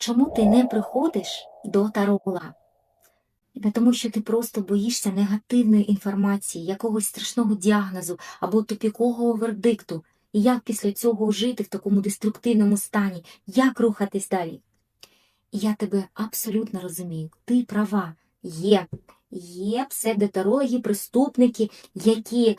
чому ти не приходиш до тарола? Не тому, що ти просто боїшся негативної інформації, якогось страшного діагнозу або тупікового вердикту. І як після цього жити в такому деструктивному стані, як рухатись далі? І я тебе абсолютно розумію. Ти права. Є. Є псевдотарологи, преступники, які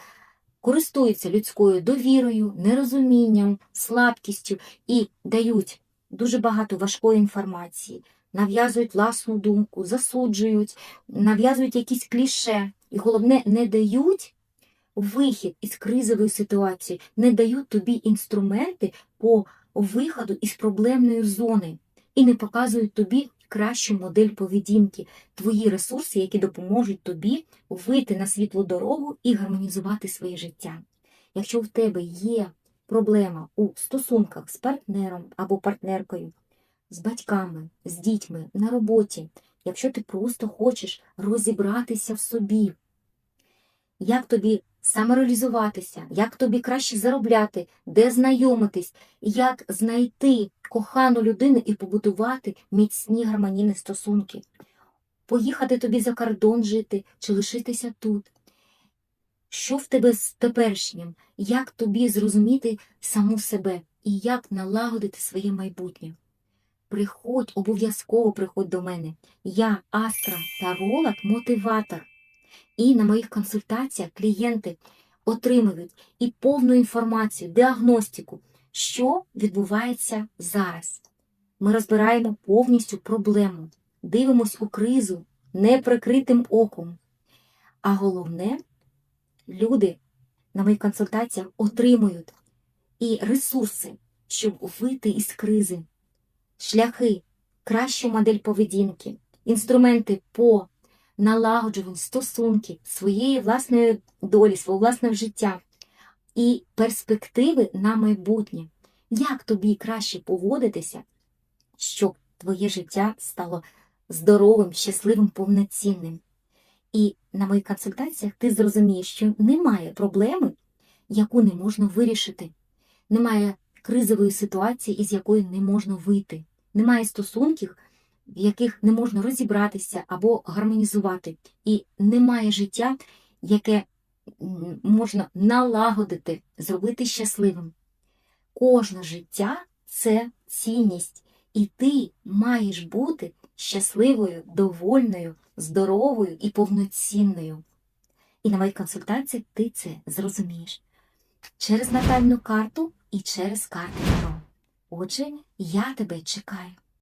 користуються людською довірою, нерозумінням, слабкістю і дають дуже багато важкої інформації, нав'язують власну думку, засуджують, нав'язують якісь кліше. І головне, не дають вихід із кризової ситуації, не дають тобі інструменти по виходу із проблемної зони і не показують тобі кращу модель поведінки, твої ресурси, які допоможуть тобі вийти на світлу дорогу і гармонізувати своє життя. Якщо в тебе є проблема у стосунках з партнером або партнеркою, з батьками, з дітьми, на роботі, якщо ти просто хочеш розібратися в собі, як тобі самореалізуватися, як тобі краще заробляти, де знайомитись, як знайти кохану людину і побудувати міцні гармонійні стосунки, поїхати тобі за кордон жити чи лишитися тут. Що в тебе з теперішнім? Як тобі зрозуміти саму себе і як налагодити своє майбутнє? Приходь, обов'язково приходь до мене. Я Астра Таролог, мотиватор. І на моїх консультаціях клієнти отримують і повну інформацію, діагностику, що відбувається зараз. Ми розбираємо повністю проблему, дивимось у кризу неприкритим оком. А головне, люди на моїх консультаціях отримують і ресурси, щоб вийти із кризи, шляхи, кращу модель поведінки, інструменти по налагоджуванню стосунки своєї власної долі, свого власного життя і перспективи на майбутнє. Як тобі краще поводитися, щоб твоє життя стало здоровим, щасливим, повноцінним? І на моїх консультаціях ти зрозумієш, що немає проблеми, яку не можна вирішити, немає кризової ситуації, із якої не можна вийти, немає стосунків, в яких не можна розібратися або гармонізувати, і немає життя, яке можна налагодити, зробити щасливим. Кожне життя це цінність, і ти маєш бути щасливою, довольною, здоровою і повноцінною. І на моїх консультаціях ти це зрозумієш через натальну карту і через карти Таро. Отже, я тебе чекаю.